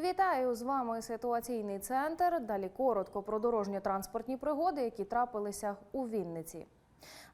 Вітаю з вами ситуаційний центр. Далі коротко про дорожньо-транспортні пригоди, які трапилися у Вінниці.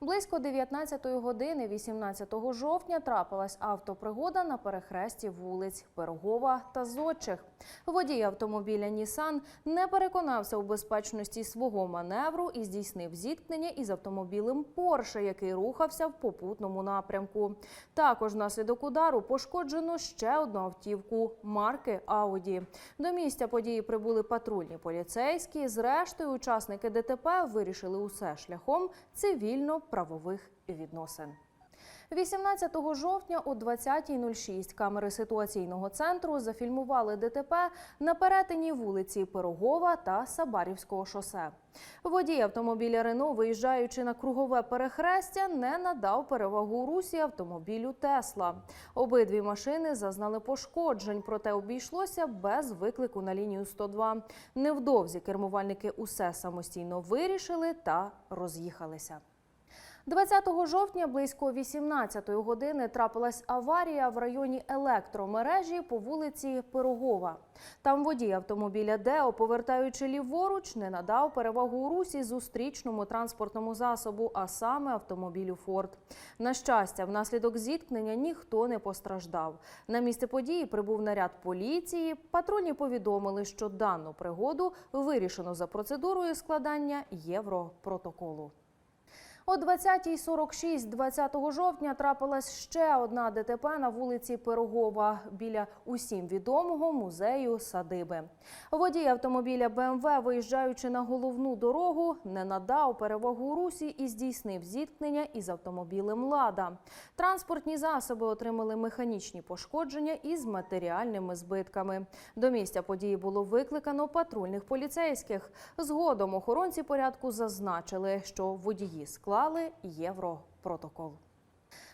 Близько 19 години 18 жовтня трапилась автопригода на перехресті вулиць Пирогова та Зодчих. Водій автомобіля Нісан не переконався у безпечності свого маневру і здійснив зіткнення із автомобілем Порше, який рухався в попутному напрямку. Також внаслідок удару пошкоджено ще одну автівку марки Ауді. До місця події прибули патрульні поліцейські. Зрештою, учасники ДТП вирішили усе шляхом цивільно-правових відносин. 18 жовтня о 20.06 камери ситуаційного центру зафільмували ДТП на перетині вулиці Пирогова та Сабарівського шосе. Водій автомобіля Рено, виїжджаючи на кругове перехрестя, не надав перевагу русі автомобілю Тесла. Обидві машини зазнали пошкоджень, проте обійшлося без виклику на лінію 102. Невдовзі кермувальники усе самостійно вирішили та роз'їхалися. 20 жовтня близько 18 години трапилась аварія в районі електромережі по вулиці Пирогова. Там водій автомобіля Део, повертаючи ліворуч, не надав перевагу у русі зустрічному транспортному засобу, а саме автомобілю Форд. На щастя, внаслідок зіткнення ніхто не постраждав. На місце події прибув наряд поліції. Патрульні повідомили, що дану пригоду вирішено за процедурою складання європротоколу. О 20.46 20 жовтня трапилась ще одна ДТП на вулиці Пирогова біля усім відомого музею садиби. Водій автомобіля БМВ, виїжджаючи на головну дорогу, не надав перевагу русі і здійснив зіткнення із автомобілем Лада. Транспортні засоби отримали механічні пошкодження із матеріальними збитками. До місця події було викликано патрульних поліцейських. Згодом охоронці порядку зазначили, що водії склали європротокол.